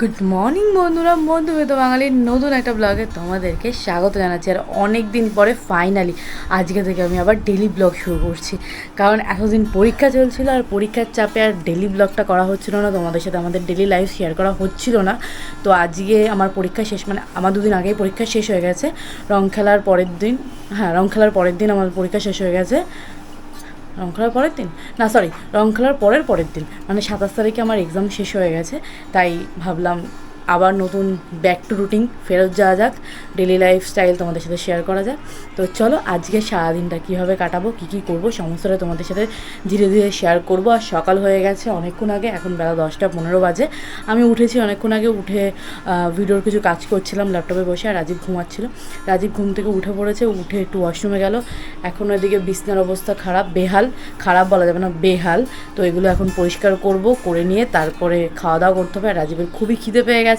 Good morning বন্ধুরা। বন্ধু তো বাঙালির নতুন একটা ব্লগে তোমাদেরকে স্বাগত জানাচ্ছি। আর অনেক দিন পরে ফাইনালি আজকে থেকে আমি আবার ডেলি ব্লগ শুরু করছি। কারণ এতদিন পরীক্ষা চলছিল আর পরীক্ষার চাপে আর ডেলি ব্লগটা করা হচ্ছিল না। তোমাদের সাথে আমাদের ডেলি লাইফ শেয়ার করা হচ্ছিল না। তো আজকে আমার পরীক্ষা শেষ মানে আমার দুদিন আগেই পরীক্ষা শেষ হয়ে গেছে। রং খেলার পরের দিন হ্যাঁ রং খেলার পরের দিন আমার পরীক্ষা শেষ হয়ে গেছে। রং খেলার পরের দিন? না সরি রং খেলার পরের পরের দিন। মানে সাতাশ তারিখে আমার এক্সাম শেষ হয়ে গেছে, তাই ভাবলাম আবার নতুন ব্যাক টু রুটিন ফেরত যাওয়া যাক। ডেলি লাইফস্টাইল তোমাদের সাথে শেয়ার করা যাক। তো চলো, আজকে সারাদিনটা কীভাবে কাটাবো, কী কী করব, সমস্তটা তোমাদের সাথে ধীরে ধীরে শেয়ার করব। আর সকাল হয়ে গেছে অনেকক্ষণ আগে, এখন বেলা দশটা পনেরো বাজে। আমি উঠেছি অনেকক্ষণ আগে, উঠে ভিডিওর কিছু কাজ করছিলাম ল্যাপটপে বসে, আর রাজীব ঘুমাচ্ছিল। রাজীব ঘুম থেকে উঠে পড়েছে, উঠে একটু ওয়াশরুমে গেল। এখন ওইদিকে বিছনার অবস্থা খারাপ, বেহাল। খারাপ বলা যাবে না, বেহাল। তো এগুলো এখন পরিষ্কার করব, করে নিয়ে তারপরে খাওয়া দাওয়া করতে হবে। রাজীবের খুবই খিদে পেয়ে গেছে।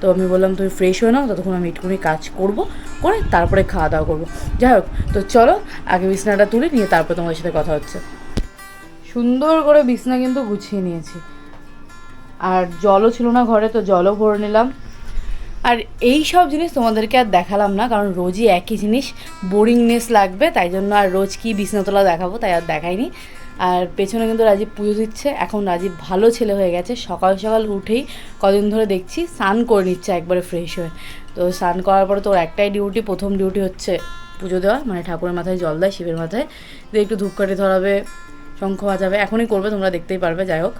তো আমি বললাম, তুমি ফ্রেশ হয়ে নাও, ততক্ষণ আমি একটুখানি কাজ করব, করে তারপরে খাওয়া দাওয়া করব। যাই হোক, তো চলো, আগে বিছনাটা তুলে নিয়ে তারপর তোমাদের সাথে কথা হচ্ছে। সুন্দর করে বিছনা কিন্তু গুছিয়ে নিয়েছি। আর জলও ছিল না ঘরে, তো জলও ভরে নিলাম। আর এই সব জিনিস তোমাদেরকে আর দেখালাম না, কারণ রোজই একই জিনিস বোরিংনেস লাগবে, তাই জন্য আর রোজ কি বিছনাতলা দেখাবো, তাই আর দেখাইনি। আর পেছনে কিন্তু রাজীব পুজো দিচ্ছে। এখন রাজীব ভালো ছেলে হয়ে গেছে। সকাল সকাল উঠেই কদিন ধরে দেখছি স্নান করে নিচ্ছে একবারে ফ্রেশ হয়ে। তো স্নান করার পরে তোর একটাই ডিউটি প্রথম ডিউটি হচ্ছে পুজো দেওয়া মানে ঠাকুরের মাথায় জল দেয়, শিবের মাথায়। দিয়ে একটু ধূপকাঠি ধরাবে, শঙ্খ বাজাবে, এখনই করবে, তোমরা দেখতেই পারবে, যাই হোক।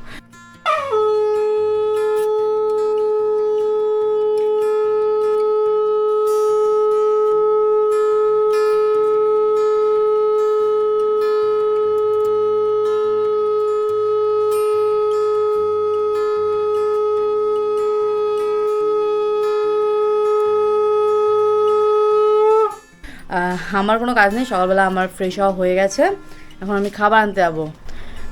আমার কোনো কাজ নেই সকালবেলা আমার ফ্রেশ হওয়া হয়ে গেছে। এখন আমি খাবার আনতে যাব।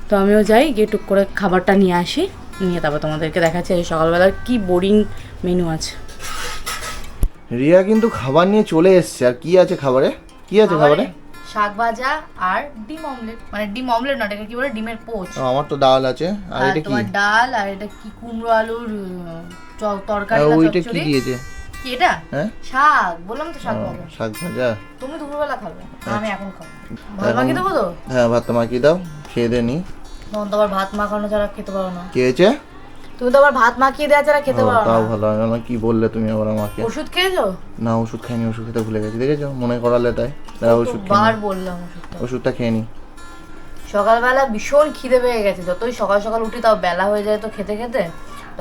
তো আমিও যাই গিয়ে টুক করে খাবারটা নিয়ে আসি নিয়ে তারপর তোমাদেরকে দেখাচ্ছি। আজ সকালবেলার কি বোরিং মেনু আছে। রিয়া কিন্তু খাবার নিয়ে চলে এসছে। আর কি আছে খাবারে? কি আছে খাবারে শাক ভাজা আর ডিম অমলেট মানে ডিম অমলেট না এটাকে কি বলে? ডিমের পোচ। আমার তো ডাল আছে। আর এটা কি? তোমার ডাল আর এটা কি কুমড়ো আলুর তরকারি ওইটা কি? দিয়েছে? কি এটা? হ্যাঁ? শাক বললাম তো শাক ভাজা শাক ভাজা। তুমি দুপুরবেলা খাবে আমি এখন খাব। ভাত মাখিয়ে দেবো তো? হ্যাঁ ভাত মাখিয়ে দাও খেয়ে দে নি। তখন তো আবার ভাত মাখানো ছাড়া খেতে পারো না। কি হয়েছে? তুমি তো আবার ভাত মাখিয়ে দেওয়া ছাড়া খেতে ও, পারো তাও ভালো আমি বললাম, কি বললে তুমি আবার আমাকে? ওষুধ খেয়েছো? না ওষুধ খাইনি ওষুধ খেতে ভুলে গেছি দেখেছ? মনে করালে তাই। ওষুধ বার বললাম ওষুধটা। ওষুধটা খেয়ে নি। সকালবেলা ভীষণ খিদে পেয়ে গেছে যতই সকাল সকাল উঠি তাও বেলা হয়ে যায় তো খেতে খেতে।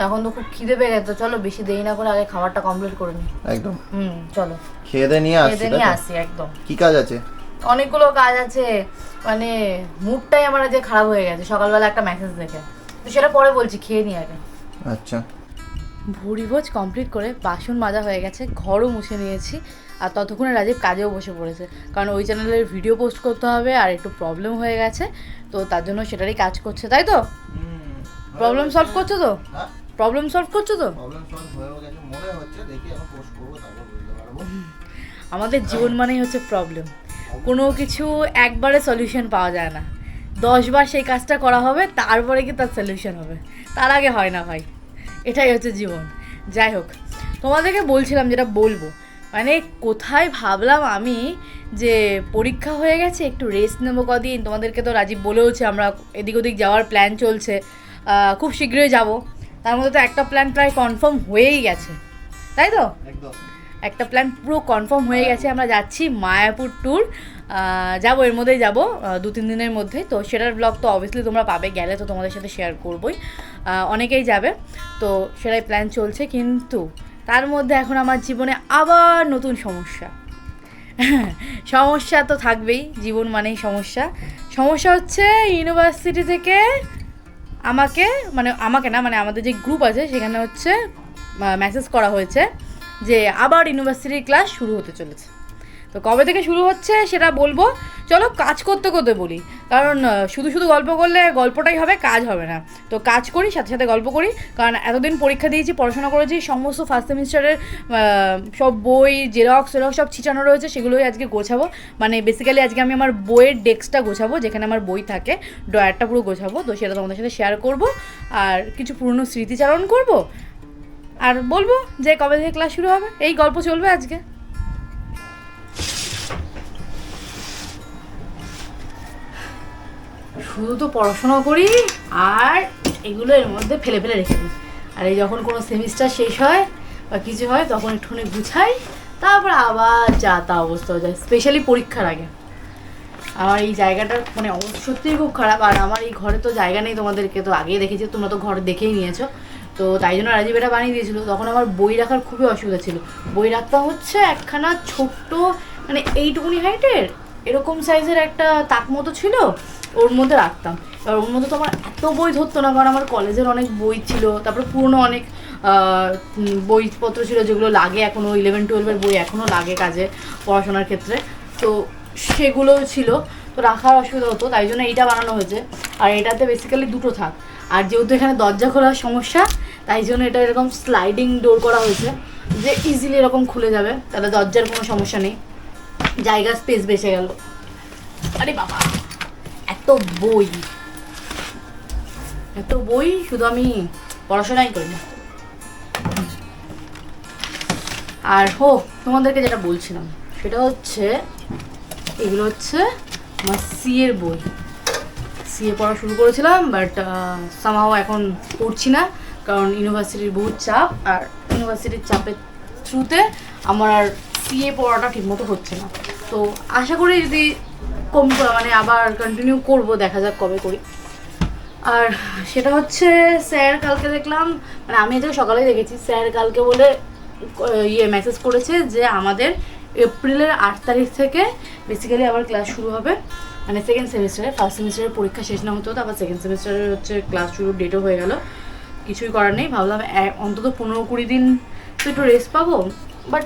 এখন তো খুব খিদে পেয়ে গেছে তো চলো বেশি দেরি না করে আগে খাবারটা কমপ্লিট করে নিই একদম। হুম চলো। খেয়ে দে নিয়ে আসছি খেতে নিয়ে আসি একদম। কি কাজ আছে? অনেকগুলো কাজ আছে মানে মুডটাই আমার আজকে খারাপ হয়ে গেছে সকালবেলা একটা মেসেজ দেখে। তো সেটা পরে বলছি খেয়ে নি আগে। আচ্ছা। ভুড়িভোজ কমপ্লিট করে বাসন মাজা হয়ে গেছে ঘরও মুছে নিয়েছি আর ততক্ষণে রাজীব কাজেও বসে পড়েছে। কারণ ওই চ্যানেলের ভিডিও পোস্ট করতে হবে আর একটু প্রবলেম হয়ে গেছে তো তার জন্য সেটারই কাজ করছে তাই তো? প্রবলেম সলভ করছ তো? হ্যাঁ। প্রবলেম সলভ করছ তো? প্রবলেম সলভ গেছে মনে হচ্ছে দেখি এখন পোস্ট করব তারপর বুঝতে পারব। আমাদের জীবন মানেই হচ্ছে প্রবলেম কোনো কিছু একবারে সলিউশন পাওয়া যায় না। দশবার সেই কাজটা করা হবে তারপরে কি তার সলিউশন হবে? তার আগে হয় না ভাই। এটাই হচ্ছে জীবন। যাই হোক তোমাদেরকে বলছিলাম যেটা বলব। মানে কোথায় ভাবলাম আমি যে পরীক্ষা হয়ে গেছে একটু রেস্ট নেব কদিন। তোমাদেরকে তো রাজীব বলেওছে আমরা এদিক ওদিক যাওয়ার প্ল্যান চলছে। খুব শীঘ্রই যাব। তার মধ্যে তো একটা প্ল্যান প্রায় কনফার্ম হয়েই গেছে। তাই তো? একটা প্ল্যান পুরো কনফার্ম হয়ে গেছে। আমরা যাচ্ছি মায়াপুর ট্যুর যাব এর মধ্যেই যাব দু তিন দিনের মধ্যে তো সেটার ব্লগ তো অবভিয়াসলি তোমরা পাবে গেলে তো তোমাদের সাথে শেয়ার করবোই। অনেকেই যাবে। তো সেটাই প্ল্যান চলছে। কিন্তু তার মধ্যে এখন আমার জীবনে আবার নতুন সমস্যা। সমস্যা তো থাকবেই। জীবন মানেই সমস্যা। সমস্যা হচ্ছে ইউনিভার্সিটি থেকে আমাকে মানে আমাকে না মানে আমাদের যে গ্রুপ আছে, সেখানে হচ্ছে মেসেজ করা হয়েছে যে আবার ইউনিভার্সিটির ক্লাস শুরু হতে চলেছে। তো কবে থেকে শুরু হচ্ছে সেটা বলব? চলো কাজ করতে করতে বলি। কারণ শুধু শুধু গল্প করলে গল্পটাই হবে, কাজ হবে না। তো কাজ করি, সাথে সাথে গল্প করি। কারণ এতদিন পরীক্ষা দিয়েছি, পড়াশোনা করেছি, সমস্ত ফার্স্ট সেমিস্টারের সব বই জেরক্স জেরক্স সব ছিটানো রয়েছে, সেগুলোই আজকে গোছাবো। মানে বেসিক্যালি আজকে আমি আমার বইয়ের ডেস্কটা গোছাবো, যেখানে আমার বই থাকে। ড্রয়ারটা পুরো গোছাবো, তো সেটা তোমাদের সাথে শেয়ার করব। আর কিছু পুরনো স্মৃতিচারণ করব। আর বলব যে কবে থেকে ক্লাস শুরু হবে? এই গল্প চলবে আজকে। শুধু তো পড়াশোনা করি আর এগুলো এর মধ্যে ফেলে ফেলে রেখে দিই। আর এই যখন কোনো সেমিস্টার শেষ হয় বা কিছু হয়, তখন একটুখানি গুছাই, তারপর আবার যা তা অবস্থা যায় স্পেশালি পরীক্ষার আগে। আমার এই জায়গাটা মানে সত্যিই খুব খারাপ। আর আমার এই ঘরে তো জায়গা নেই তোমাদেরকে, তো আগেই দেখেছি, তোমরা তো ঘর দেখেই নিয়েছো। তো তাই জন্য রাজীব এটা বানিয়ে দিয়েছিল। তখন আমার বই রাখার খুবই অসুবিধা ছিল। বই রাখতাম হচ্ছে একখানা ছোট্ট মানে এইটুকুনি হাইটের এরকম সাইজের একটা তাক মতো ছিল। ওর মধ্যে রাখতাম। এবার ওর মধ্যে তো আমার এত বই ধরতো না, কারণ আমার কলেজের অনেক বই ছিল, তারপরে পুরনো অনেক বইপত্র ছিল যেগুলো লাগে এখনও ইলেভেন টুয়েলভের বই এখনও লাগে কাজে, পড়াশোনার ক্ষেত্রে। তো সেগুলো ছিল, তো রাখার অসুবিধা হতো, তাই জন্য এইটা বানানো হয়েছে। আর এটাতে বেসিক্যালি দুটো থাক। আর যেহেতু এখানে দরজা খোলার সমস্যা, তাই জন্য এটা এরকম স্লাইডিং ডোর করা হয়েছে, যে ইজিলি এরকম খুলে যাবে, তাহলে দরজার কোনো সমস্যা নেই। জায়গা স্পেস বেঁচে গেল। আরে বাবা! এত বই। এত বই শুধু আমি পড়াশোনাই করি না। আর হো, তোমাদেরকে যেটা বলছিলাম, সেটা হচ্ছে, এগুলো হচ্ছে আমার সিএর বই। সিএ পড়া শুরু করেছিলাম বাট সামাও এখন পড়ছি না, কারণ ইউনিভার্সিটির বহু চাপ, আর ইউনিভার্সিটির চাপের থ্রুতে আমার আর সিএ পড়াটা ঠিকমতো হচ্ছে না। তো আশা করি যদি কম মানে আবার কন্টিনিউ করব, দেখা যাক কবে করি। আর সেটা হচ্ছে, স্যার কালকে দেখলাম মানে আমি এটা সকালে দেখেছি, স্যার কালকে বলে ইয়ে মেসেজ করেছে যে আমাদের এপ্রিলের আট তারিখ থেকে বেসিক্যালি আবার ক্লাস শুরু হবে। মানে সেকেন্ড সেমিস্টারে ফার্স্ট সেমিস্টারের পরীক্ষা শেষ না হতো আবার সেকেন্ড সেমিস্টারের হচ্ছে ক্লাস শুরুর ডেটও হয়ে গেল। কিছুই করার নেই, ভাবলাম অন্তত পনেরো কুড়ি দিন তো একটু রেস্ট পাবো বাট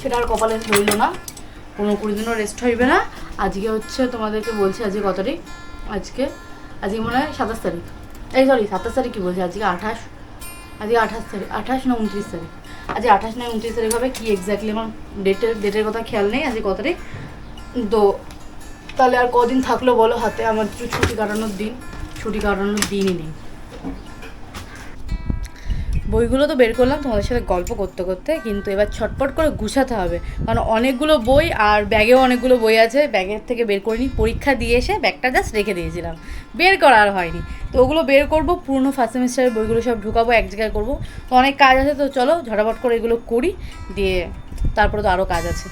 সেটা আর কপালে রইল না। পনেরো কুড়ি দিনও রেস্ট হইবে না। আজকে হচ্ছে তোমাদেরকে বলছি, আজকে কত তারিখ? আজকে আজকে মনে হয় সাতাশ তারিখ। এই সরি সাতাশ তারিখ কি বলছি? আজকে আঠাশ। আজকে আঠাশ তারিখ, আঠাশ না উনত্রিশ তারিখ? আজকে আঠাশ না উনত্রিশ তারিখ হবে? কি এক্স্যাক্টলি আমার ডেটের ডেটের কথা খেয়াল নেই, আজকে কত তারিখ? তো, তাহলে আর কদিন থাকল বলো হাতে? আমার ছুটি কাটানোর দিন, ছুটি কাটানোর দিনই নেই। বইগুলো তো বের করলাম, তোমাদের সাথে গল্প করতে করতে, কিন্তু এবার ছটপট করে গুছাতে হবে। কারণ অনেকগুলো বই আর ব্যাগেও অনেকগুলো বই আছে, ব্যাগের থেকে বের করে করিনি, পরীক্ষা দিয়ে এসে ব্যাগটা জাস্ট রেখে দিয়েছিলাম। বের করা আর হয়নি। তো ওগুলো বের করব, পুরনো ফার্স্ট সেমিস্টারের বইগুলো সব ঢুকাবো, এক জায়গায় করব। তো অনেক কাজ আছে, তো চলো ঝটাপট করে এগুলো করি, দিয়ে তারপরে তো আরও কাজ আছে।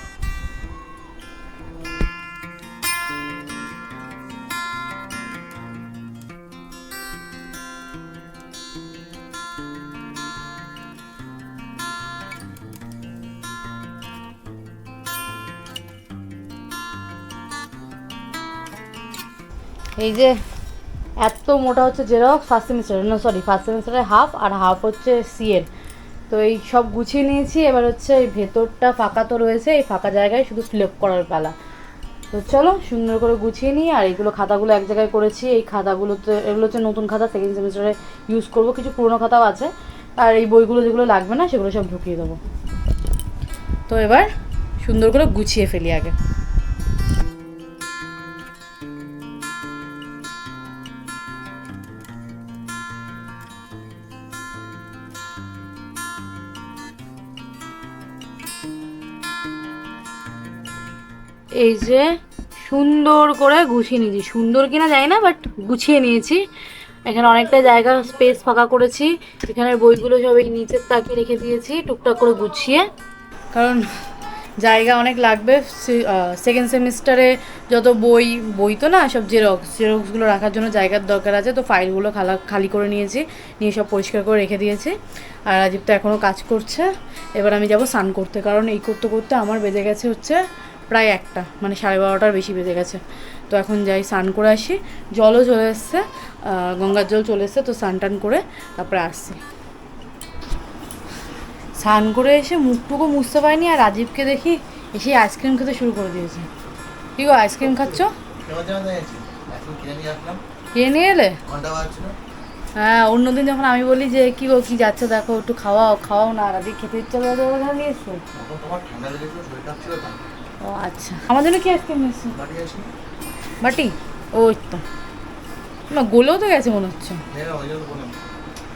এই যে এত মোটা হচ্ছে জেরক্স ফার্স্ট সেমিস্টারের না সরি ফার্স্ট সেমিস্টারের হাফ আর হাফ হচ্ছে সিএর তো এই সব গুছিয়ে নিয়েছি, এবার হচ্ছে এই ভেতরটা ফাঁকা তো রয়েছে, এই ফাঁকা জায়গায় শুধু ফিল করার পালা। তো চলো, সুন্দর করে গুছিয়ে নিই, আর এইগুলো খাতাগুলো এক জায়গায় করেছি, এই খাতাগুলোতে, এগুলো হচ্ছে নতুন খাতা সেকেন্ড সেমিস্টারে ইউজ করব, কিছু পুরনো খাতাও আছে, আর এই বইগুলো যেগুলো লাগবে না, সেগুলো সব ঢুকিয়ে দেবো। তো এবার সুন্দর করে গুছিয়ে ফেলি আগে। এই যে সুন্দর করে গুছিয়ে নিয়েছি। সুন্দর কিনা জানি না বাট গুছিয়ে নিয়েছি। এখানে অনেকটা জায়গা স্পেস ফাঁকা করেছি। এখানের বইগুলো সব এই নিচের তাকে রেখে দিয়েছি, টুকটাক করে গুছিয়ে। কারণ জায়গা অনেক লাগবে। সেকেন্ড সেমিস্টারে যত বই বই তো না, সব জেরক্স জেরক্সগুলো রাখার জন্য জায়গার দরকার আছে, তো ফাইলগুলো খালা, খালি করে নিয়েছি। নিয়ে সব পরিষ্কার করে রেখে দিয়েছি। আর রাজীব তো এখনও কাজ করছে। এবার আমি যাব স্নান করতে, কারণ এই করতে করতে আমার বেজে গেছে হচ্ছে প্রায় একটা মানে সাড়ে বারোটার বেশি বেজে গেছে। তো এখন যাই স্নান করে আসি। জলও চলে এসছে গঙ্গার জল চলে এসছে তো স্নান টান করে তারপরে আসছি। স্নান করে এসে মুখটুকু মুছতে পারিনি আর রাজীবকে দেখি এসে আইসক্রিম খেতে শুরু করে দিয়েছে। কি গো আইসক্রিম খাচ্ছ? কিনে নিয়ে এলে? হ্যাঁ অন্যদিন যখন আমি বলি যে কি গো কি যাচ্ছে? দেখো একটু খাওয়াও খাওয়াও না রাজীব খেতে ইচ্ছা করে নিয়ে এসছো? ও আচ্ছা। আমার জন্য কি আইসক্রিম নিয়ে এসছো বাটি ওই তো না গোলেও তো গেছে মনে হচ্ছে।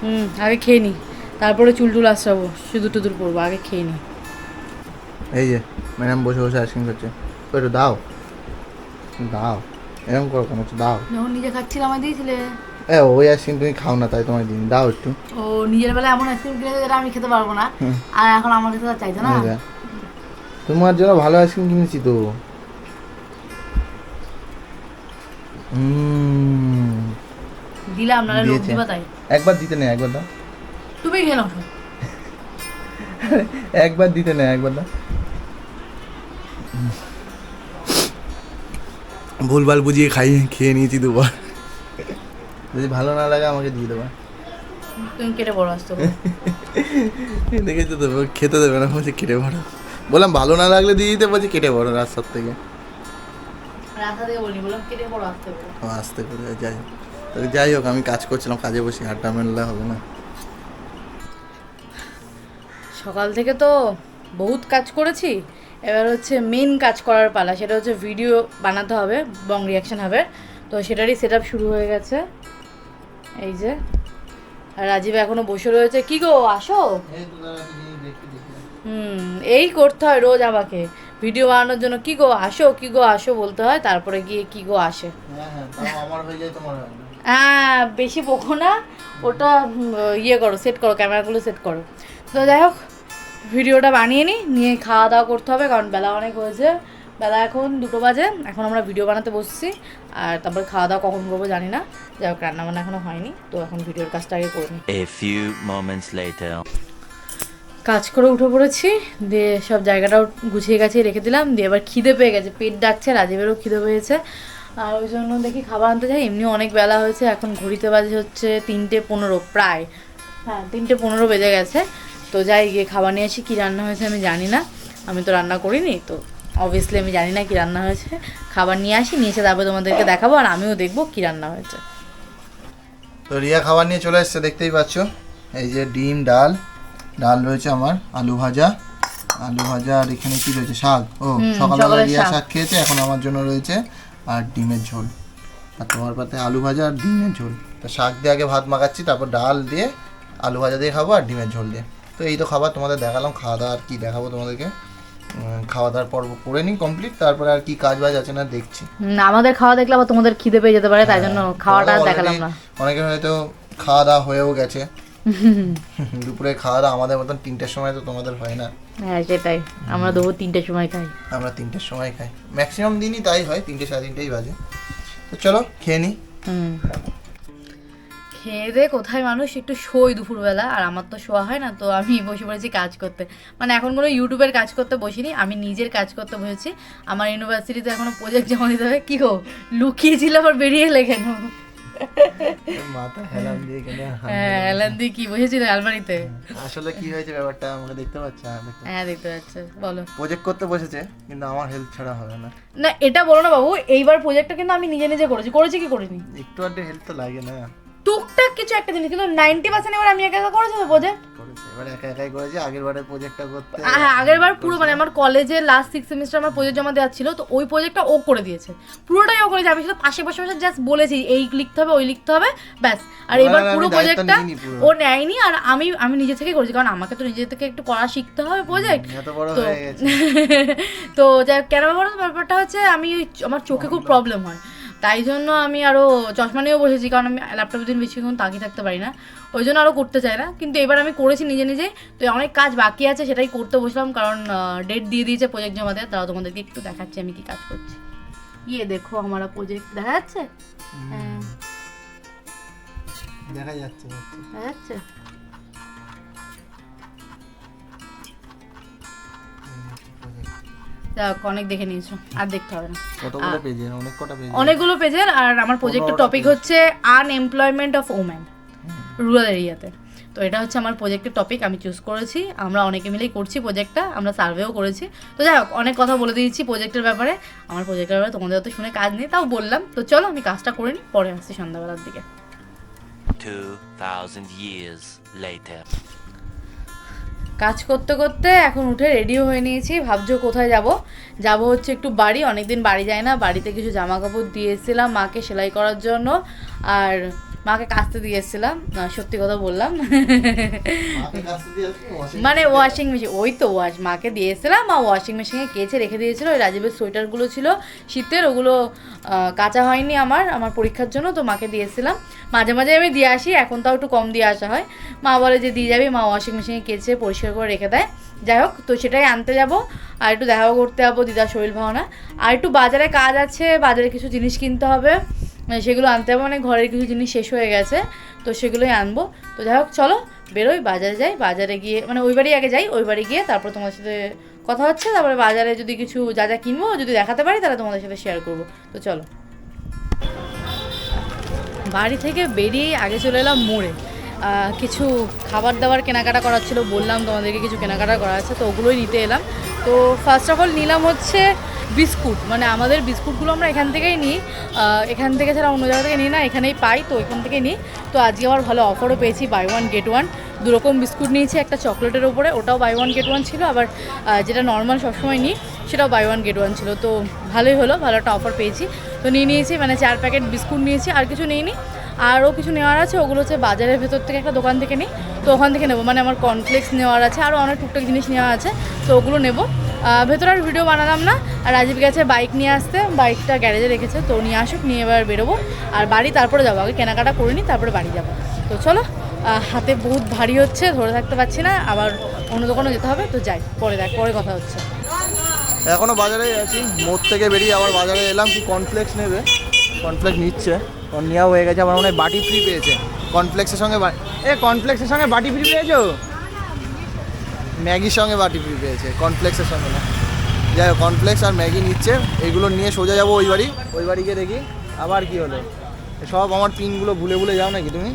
হুম আগে খেয়ে নিই তারপরে চুল টুল আসাবো শুধু টুদুর পরবো আগে খেয়ে নিই এই যে ম্যাডাম বসে বসে আইসক্রিম খাচ্ছে। তো একটু দাও। দাও। এরকম করো কেন? একটু দাও। যখন নিজে খাচ্ছিলাম আমায় দিয়েছিলে। এ ওই আইসক্রিম তুমি খাও না তাই তোমার দিন দাও একটু। ও নিজের বেলা এমন আইসক্রিম কিনেছে যেটা আমি খেতে পারব না। আর এখন আমার কাছে আর চাইছে না। তোমার জন্য ভালো আইসক্রিম কিনেছি তো। দিলাম নাহলে লোক দিবা তাই। একবার দিতে একবার দাও। তুমি একবার দিতে একবার দাও। ভুলভাল বুঝিয়ে খাইয়ে খেয়ে নিয়েছি দুবার। যদি ভালো না লাগে আমাকে দিয়ে দেবা। তুমি কেটে বড় আসতে দেখেছ তো খেতে দেবে না বলছে কেটে বড় বললাম ভালো না লাগলে দিয়ে দিতে বলছে কেটে বড় রাস্তার থেকে। রাস্তা থেকে বলি বললাম কেটে বড় আসতে আস্তে করে যাই হোক। তবে যাই হোক আমি কাজ করছিলাম কাজে বসে আড্ডা মেললে হবে না। সকাল থেকে তো বহুত কাজ করেছি। এবার হচ্ছে মেন কাজ করার পালা সেটা হচ্ছে ভিডিও বানাতে হবে বং রিয়াকশন হবে। তো সেটারই সেট শুরু হয়ে গেছে। এই যে আর রাজীব এখনও বসে রয়েছে। কি গো আসো? হুম এই করতে হয় রোজ আমাকে। ভিডিও বানানোর জন্য কি গো আসো কি গো আসো বলতে হয় তারপরে গিয়ে কি গো আসে। হ্যাঁ হ্যাঁ হয়ে যায় তোমার না বেশি বকো না ওটা ইয়ে করো সেট করো ক্যামেরাগুলো সেট করো। তো যাই হোক ভিডিওটা বানিয়ে নিই নিয়ে খাওয়া দাওয়া করতে হবে কারণ বেলা অনেক হয়েছে। বেলা এখন দুটো বাজে এখন আমরা ভিডিও বানাতে বসছি আর তারপরে খাওয়া দাওয়া কখন করব জানি না। যাই হোক রান্না বান্না এখনও হয়নি তো এখন ভিডিওর কাজটা আগে করে নিই কাজ করে উঠে পড়েছি, দিয়ে সব জায়গাটাও গুছিয়ে গেছে রেখে দিলাম, দিয়ে এবার খিদে পেয়ে গেছে, পেট ডাকছে, রাজীবেরও খিদে পেয়েছে। আর ওই জন্য দেখি খাবার আনতে যাই এমনি অনেক বেলা হয়েছে, এখন ঘড়িতে বাজে হচ্ছে তিনটে পনেরো প্রায়। হ্যাঁ তিনটে পনেরো বেজে গেছে, তো যাই গিয়ে খাবার নিয়ে আসি, কী রান্না হয়েছে আমি জানি না, আমি তো রান্না করিনি, তো অবভিয়াসলি আমি জানি না কী রান্না হয়েছে, খাবার নিয়ে আসি, নিয়ে এসে তারপরে তোমাদেরকে দেখাবো, আর আমিও দেখব কী রান্না হয়েছে। তো রিয়া খাবার নিয়ে চলে এসছে, দেখতেই পাচ্ছ, এই যে ডিম, ডাল ডাল রয়েছে আমার আলু ভাজা। আলু ভাজা আর এখানে কি রয়েছে? শাক। ও সকালবেলা রিয়া শাক। খেয়েছে এখন আমার জন্য রয়েছে আর ডিমের ঝোল। আর তোমার পাতে আলু ভাজা আর ডিমের ঝোল। তো শাক দিয়ে আগে ভাত মাখাচ্ছি তারপর ডাল দিয়ে আলু ভাজা দিয়ে খাব আর ডিমের ঝোল দিয়ে। তো এই তো খাবার তোমাদের দেখালাম খাওয়া দাওয়া আর কি দেখাবো তোমাদেরকে। খাওয়া দাওয়ার পর্ব করে নিই কমপ্লিট তারপরে আর কি কাজ বাজ আছে না দেখছি। আমাদের খাওয়া দেখলে আবার তোমাদের খিদে পেয়ে যেতে পারে তাই জন্য খাওয়াটা আর already দেখালাম না। অনেকের হয়তো খাওয়া দাওয়া হয়েও গেছে। দুপুরে খাওয়া দাওয়া আমাদের মতন তিনটের সময় তো তোমাদের হয় না। হ্যাঁ সেটাই। আমরা দেবো তিনটের সময় খাই। আমরা তিনটের সময় খাই। ম্যাক্সিমাম দিনই তাই হয় তিনটে সাড়ে তিনটেই বাজে। তো চলো খেয়ে নিই খেয়ে দিয়ে কোথায় মানুষ? একটু শোয় দুপুরবেলা আর আমার তো শোয়া হয় না তো আমি বসে পড়েছি কাজ করতে। মানে এখন কোনো ইউটিউবের কাজ করতে বসিনি আমি নিজের কাজ করতে বসেছি। আমার ইউনিভার্সিটিতে এখনও প্রজেক্ট জমা দিতে হবে। কি গো? লুকিয়েছিল আবার বেরিয়ে এলে কেন? মাথা হেলান দিয়ে কেন হ্যাঁ হেলান দিয়ে কি? বসেছিল আলমারিতে। আসলে কি হয়েছে ব্যাপারটা আমাকে দেখতে পাচ্ছ? হ্যাঁ দেখতে পাচ্ছ। বলো। প্রজেক্ট করতে বসেছে কিন্তু আমার হেল্প ছাড়া হবে না। না এটা বলো না বাবু এইবার প্রজেক্টটা কিন্তু আমি নিজে নিজে করেছি। করেছি কি করিনি? একটু আধটু হেল্প তো লাগে না। টুকটাক কিছু একটা জিনিস কিন্তু নাইনটি পার্সেন্ট এবার আমি একা একা করেছি তো প্রজেক্ট করেছে এবার একা একাই করেছে আগের বারে প্রজেক্টটা করতে হ্যাঁ আগের বার পুরো মানে আমার কলেজে লাস্ট সিক্স সেমিস্টার আমার প্রজেক্ট জমা দেওয়া ছিল তো ওই প্রজেক্টটা ও করে দিয়েছে। পুরোটাই ও করেছে আমি শুধু পাশে বসে বসে জাস্ট বলেছি এই লিখতে হবে ওই লিখতে হবে ব্যাস। আর এবার পুরো প্রজেক্টটা ও নেয়নি আর আমি আমি নিজে থেকে করেছি কারণ আমাকে তো নিজে থেকে একটু করা শিখতে হবে প্রজেক্ট বড় তো হয়ে গেছে। তো যাই কেন ব্যাপার ব্যাপারটা হচ্ছে আমি আমার চোখে খুব প্রবলেম হয়। তাই জন্য আমি আরও চশমা নিয়েও বসেছি কারণ আমি ল্যাপটপের দিন বেশিক্ষণ তাকিয়ে থাকতে পারি না। ওই জন্য আরও করতে চাই না। কিন্তু এবার আমি করেছি নিজে নিজে। তো অনেক কাজ বাকি আছে সেটাই করতে বসলাম কারণ ডেট দিয়ে দিয়েছে প্রজেক্ট জমা দেওয়া তারা তোমাদেরকে একটু দেখাচ্ছি আমি কি কাজ করছি। ইয়ে দেখো আমার প্রজেক্ট দেখা যাচ্ছে হ্যাঁ। দেখা যাচ্ছে যাচ্ছে। দেখা যাচ্ছে অনেক দেখে নিয়েছো আর দেখতে হবে না। কতগুলো পেজের অনেক কটা পেজ অনেকগুলো পেজের আর আমার প্রজেক্টের টপিক হচ্ছে আনএমপ্লয়মেন্ট অফ ওম্যান রুরাল এরিয়াতে তো। এটা হচ্ছে আমার প্রজেক্টের টপিক আমি চুজ করেছি। আমরা অনেকে মিলেই করছি প্রজেক্টটা আমরা সার্ভেও করেছি। তো যাই হোক অনেক কথা বলে দিয়েছি প্রজেক্টের ব্যাপারে। আমার প্রজেক্টের ব্যাপারে তোমাদের তো শুনে কাজ নেই তাও বললাম। তো চলো আমি কাজটা করে নিই পরে আসছি সন্ধ্যাবেলার দিকে। 2,000 years later. কাজ করতে করতে এখন উঠে রেডিও হয়ে নিয়েছি, ভাবছ কোথায় যাব। যাব হচ্ছে একটু বাড়ি, অনেকদিন বাড়ি যায় না, বাড়িতে কিছু জামা কাপড় দিয়েছিলাম মাকে সেলাই করার জন্য। আর মাকে কাচতে দিয়ে এসেছিলাম সত্যি কথা বললাম। দিয়ে মানে ওয়াশিং মেশিন ওই তো ওয়াশ মাকে দিয়েছিলাম মা ওয়াশিং মেশিনে কেচে রেখে দিয়েছিল ওই রাজীবের সোয়েটারগুলো ছিল শীতের ওগুলো কাচা হয়নি আমার আমার পরীক্ষার জন্য তো মাকে দিয়েছিলাম। মাঝে মাঝে আমি দিয়ে আসি এখন তাও একটু কম দিয়ে আসা হয়। মা বলে যে দিয়ে যাবি? মা ওয়াশিং মেশিনে কেচে পরিষ্কার করে রেখে দেয়। যাই হোক তো সেটাই আনতে যাব আর একটু দেখা করতে যাব দিদার শরীর ভাবনা আর একটু বাজারে কাজ আছে বাজারে কিছু জিনিস কিনতে হবে। সেগুলো আনতে হবে মানে ঘরের কিছু জিনিস শেষ হয়ে গেছে, তো সেগুলোই আনব। তো যাই হোক, চলো, বেরোই, বাজারে যাই, বাজারে গিয়ে মানে ওই বাড়ি আগে যাই, ওই বাড়ি গিয়ে তারপর তোমার সাথে কথা হচ্ছে, তারপরে বাজারে যদি কিছু যা যা কিনবো, যদি দেখাতে পারি, তাহলে তোমাদের সাথে শেয়ার করব। তো চলো। বাড়ি থেকে বেরিয়ে আগে চলে এলাম মোড়ে। কিছু খাবার দাবার কেনাকাটা করার ছিল, বললাম তোমাদেরকে কিছু কেনাকাটা করা আছে, তো ওগুলোই নিতে এলাম। তো ফার্স্ট অফ অল নিলাম হচ্ছে বিস্কুট মানে আমাদের বিস্কুটগুলো আমরা এখান থেকেই নিই। এখান থেকে ছাড়া অন্য জায়গা থেকে নিই না, এখানেই পাই, তো এখান থেকে নিই। তো আজকে আবার ভালো অফারও পেয়েছি বাই ওয়ান গেট ওয়ান দুরকম বিস্কুট নিয়েছি, একটা চকলেটের ওপরে ওটাও বাই ওয়ান গেট ওয়ান ছিল। আবার যেটা নর্মাল সবসময় নিই, সেটাও বাই ওয়ান গেট ওয়ান ছিল। তো ভালোই হলো, ভালো একটা অফার পেয়েছি। তো নিয়ে নিয়েছি মানে চার প্যাকেট বিস্কুট নিয়েছি, আর কিছু নিই নিইনি। আরও কিছু নেওয়ার আছে, ওগুলো হচ্ছে বাজারের ভেতর থেকে একটা দোকান থেকে নিই। তো ওখান থেকে নেব মানে আমার কর্নফ্লেক্স নেওয়ার আছে, আরও অনেক টুকটাক জিনিস নেওয়া আছে, তো ওগুলো নেব। ভেতরে আর ভিডিও বানালাম না, আর রাজীব গেছে বাইক নিয়ে আসতে বাইকটা গ্যারেজে রেখেছে, তো নিয়ে আসুক, নিয়ে এবার বেরোবো। আর বাড়ি তারপরে যাব, আগে কেনাকাটা করে নিই, তারপরে বাড়ি যাব। তো চলো হাতে বহুত ভারী হচ্ছে, ধরে থাকতে পারছি না, আবার অন্য দোকানে যেতে হবে, তো যাই, পরে দেখ, পরে কথা হচ্ছে। এখনও বাজারে আছি, মোড় থেকে বেরিয়ে আবার বাজারে এলাম, কি কর্নফ্লেক্স নেবে। কর্নফ্লেক্স নিচ্ছে। ওর নেওয়া হয়ে গেছে আমার মনে হয় বাটি ফ্রি পেয়েছে। কর্নফ্লেক্সের সঙ্গে এ কর্নফ্লেক্সের সঙ্গে বাটি ফ্রি পেয়েছ? ম্যাগির সঙ্গে বাটি ফ্রি পেয়েছে কর্নফ্লেক্সের সঙ্গে না। যাই হোক কর্নফ্লেক্স আর ম্যাগি নিচ্ছে এইগুলো নিয়ে সোজা যাব ওই বাড়ি। ওই বাড়ি গিয়ে দেখি, আবার কি হলো। সব আমার পিনগুলো ভুলে ভুলে যাও নাকি তুমি?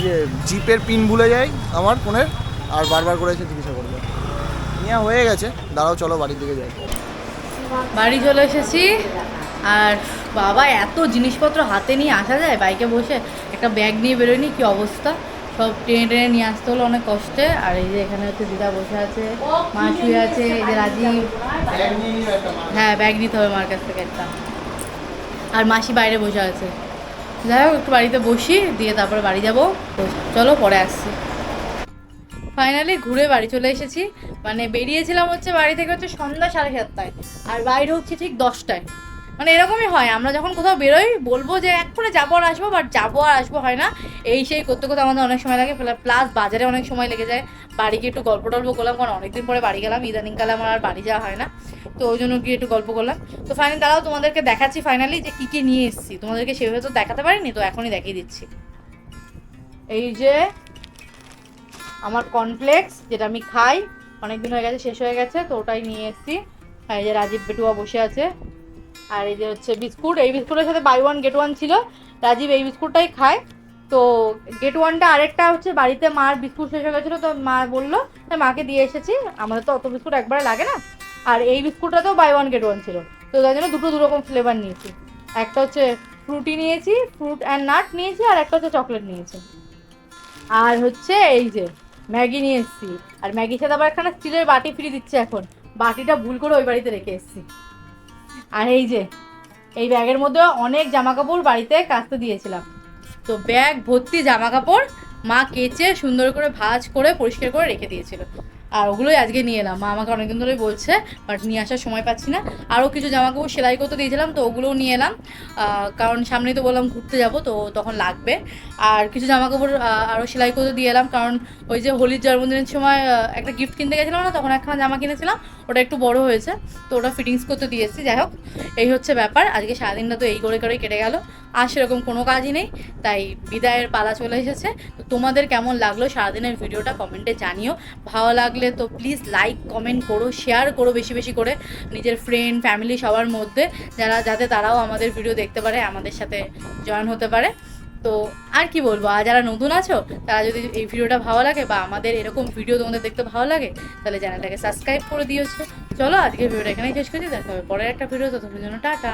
ইয়ে জিপের পিন ভুলে যাই আমার ফোনের, আর বারবার করে এসে জিজ্ঞাসা করবে। নিয়ে হয়ে গেছে। দাঁড়াও, চলো বাড়ির দিকে যাই। বাড়ি চলে এসেছি। আর বাবা, এত জিনিসপত্র হাতে নিয়ে আসা যায়? বাইকে বসে একটা ব্যাগ নিয়ে বেরোয়নি? কি অবস্থা? সব টেনে টেনে নিয়ে আসতে হলো অনেক কষ্টে। আর এই যে এখানে হচ্ছে দিদা বসে আছে, মা শুয়ে আছে, এই যে রাজীব। হ্যাঁ ব্যাগ নিতে হবে মার কাছ থেকে একটা। আর মাসি বাইরে বসে আছে। যাই হোক, একটু বাড়িতে বসি, দিয়ে তারপরে বাড়ি যাব। চলো, পরে আসছি। ফাইনালি ঘুরে বাড়ি চলে এসেছি। মানে বেরিয়েছিলাম হচ্ছে বাড়ি থেকে হচ্ছে সন্ধ্যা সাড়ে সাতটায়, আর বাইরে হচ্ছে ঠিক দশটায়। মানে এরকমই হয়, আমরা যখন কোথাও বেরোই, বলব যে এক করে যাব আর আসব বাট যাব আর আসব হয় না। এই সেই করতে করতে আমাদের অনেক সময় লাগে প্লাস বাজারে অনেক সময় লেগে যায়। বাড়ি গিয়ে একটু গল্প টল্প করলাম, কারণ অনেকদিন পরে বাড়ি গেলাম ইদানিংকালে আমার আর বাড়ি যাওয়া হয় না। তো ওই জন্য গিয়ে একটু গল্প করলাম। তো ফাইনালি দাঁড়াও, তোমাদেরকে দেখাচ্ছি ফাইনালি যে কী কী নিয়ে এসেছি। তোমাদেরকে সেভাবে তো দেখাতে পারিনি, তো এখনই দেখিয়ে দিচ্ছি। এই যে আমার কর্নফ্লেক্স যেটা আমি খাই, অনেকদিন হয়ে গেছে, শেষ হয়ে গেছে, তো ওটাই নিয়ে এসেছি। আর এই যে রাজীব বেটুয়া বসে আছে। আর এই যে হচ্ছে বিস্কুট, এই বিস্কুটের সাথে বাই ওয়ান গেট ওয়ান ছিল। রাজীব এই বিস্কুটটাই খায়। তো গেট ওয়ানটা আরেকটা হচ্ছে বাড়িতে মার বিস্কুট শেষ হয়ে গেছিল, তো মা বলল মাকে দিয়ে এসেছি আমাদের তো অত বিস্কুট একবারে লাগে না। আর এই বিস্কুটটাতেও বাই ওয়ান গেট ওয়ান ছিল। তো তাই জন্য দুটো দুরকম ফ্লেভার নিয়েছি। একটা হচ্ছে ফ্রুটি নিয়েছি ফ্রুট অ্যান্ড নাট নিয়েছি, আর একটা হচ্ছে চকলেট নিয়েছি। আর হচ্ছে এই যে ম্যাগি নিয়ে এসেছি। আর ম্যাগির সাথে আবার একখানা স্টিলের বাটি ফিরে দিচ্ছে এখন। বাটিটা ভুল করে ওই বাড়িতে রেখে এসেছি। আর এই যে, এই ব্যাগের মধ্যে অনেক জামা কাপড় বাড়িতে কাচতে দিয়েছিলাম। তো ব্যাগ ভর্তি জামা কাপড় মা কেচে সুন্দর করে ভাজ করে পরিষ্কার করে রেখে দিয়েছিল। আর ওগুলোই আজকে নিয়ে এলাম। মা আমাকে অনেকদিন ধরেই বলছে বাট নিয়ে আসার সময় পাচ্ছি না। আরও কিছু জামা কাপড় সেলাই করতে দিয়েছিলাম, তো ওগুলোও নিয়ে এলাম। কারণ সামনেই তো বললাম ঘুরতে যাব, তো তখন লাগবে। আর কিছু জামা কাপড় আরও সেলাই করতে দিয়ে এলাম, কারণ ওই যে হোলির জন্মদিনের সময় একটা গিফট কিনতে গেছিলাম না, তখন একখানা জামা কিনেছিলাম, ওটা একটু বড় হয়েছে, তো ওটা ফিটিংস করতে দিয়ে এসেছি যাই হোক। এই হচ্ছে ব্যাপার, আজকে সারাদিনটা তো এই করে করেই কেটে গেল। আর সেরকম কোনো কাজই নেই, তাই বিদায়ের পালা চলে এসেছে। তো তোমাদের কেমন লাগল সারাদিনের ভিডিওটা কমেন্টে জানিও। ভালো লাগলে তো প্লিজ লাইক কমেন্ট করো শেয়ার করো বেশি বেশি করে নিজের ফ্রেন্ড ফ্যামিলি সবার মধ্যে, যারা, যাতে তারাও আমাদের ভিডিও দেখতে পারে, আমাদের সাথে জয়েন হতে পারে। তো আর কি বলব, আর যারা নতুন আছো, তারা যদি এই ভিডিওটা ভালো লাগে বা আমাদের এরকম ভিডিও তোমাদের দেখতে ভালো লাগে, তাহলে চ্যানেলটাকে সাবস্ক্রাইব করে দিয়েছ। চলো আজকে ভিডিওটা এখানেই শেষ করছি, দেখা হবে পরের একটা ভিডিও ততক্ষণ জন্য টাটা।